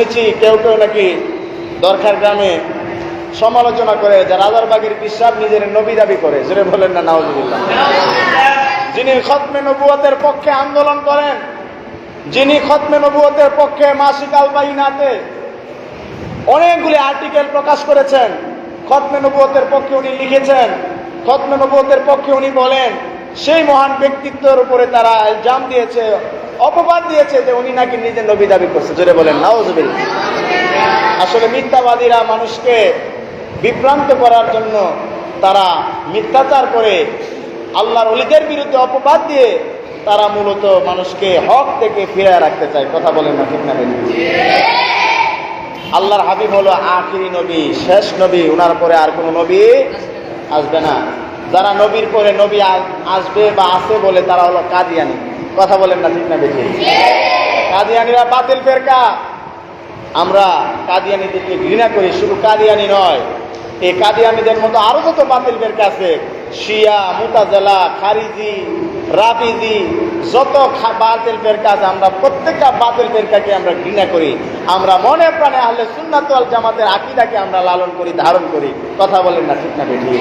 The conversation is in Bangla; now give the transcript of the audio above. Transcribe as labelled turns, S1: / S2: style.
S1: শুনেছি কেউ কেউ নাকি দরকার গ্রামে সমালোচনা করে যে রাজারবাগের বিশ্বাস নিজের নবী দাবি করে। সেটা বলেন না নাওজুবিল্লাহ যিনি খতমে নবুয়তের পক্ষে আন্দোলন করেন, যিনি খতমে নবুয়তের পক্ষে মাসিক আলবাইনাতে অনেকগুলি আর্টিকেল প্রকাশ করেছেন, খতমে নবুয়তের পক্ষে উনি লিখেছেন, খতমে নবুয়তের পক্ষে উনি বলেন, সেই মহান ব্যক্তিত্বের উপরে তারা জাম দিয়েছে অপবাদ দিয়েছে যে উনি নাকি নিজে নবী দাবি করছে। জোরে বলেন নাওজুবিল্লাহ আসলে মিথ্যাবাদীরা মানুষকে বিভ্রান্ত করার জন্য তারা মিথ্যাচার করে আল্লাহর অলিদের বিরুদ্ধে অপবাদ দিয়ে তারা মূলত মানুষকে হক থেকে ফিরে রাখতে চায়। কথা বলেন না, ঠিক না আল্লাহর হাবিব হলো আখিরি নবী, শেষ নবী। উনার পরে আর কোনো নবী আসবে না। যারা নবীর পরে নবী আসবে বা আসে বলে তারা হলো কাদিয়ানি। কথা বলেন না, ঠিক না বেশি কাদিয়ানিরা বাতিল ফেরকা। আমরা কাদিয়ানিদেরকে ঘৃণা করি, শুধু কাদিয়ানি নয়, এই কাদিয়ানিদের মতো আরও যত বাতিল ফেরকা আছে, শিয়া, মুতাজালা, খারিজি, রাফিজি, যত বাতিল ফেরকা আছে, আমরা প্রত্যেকটা বাতিল ফেরকাকে আমরা ঘৃণা করি। আমরা মনে প্রাণে আহলে সুন্নাত ওয়াল জামাতের আকিদাকে আমরা লালন করি, ধারণ করি। কথা বলেন না, ঠিক না বেঠিক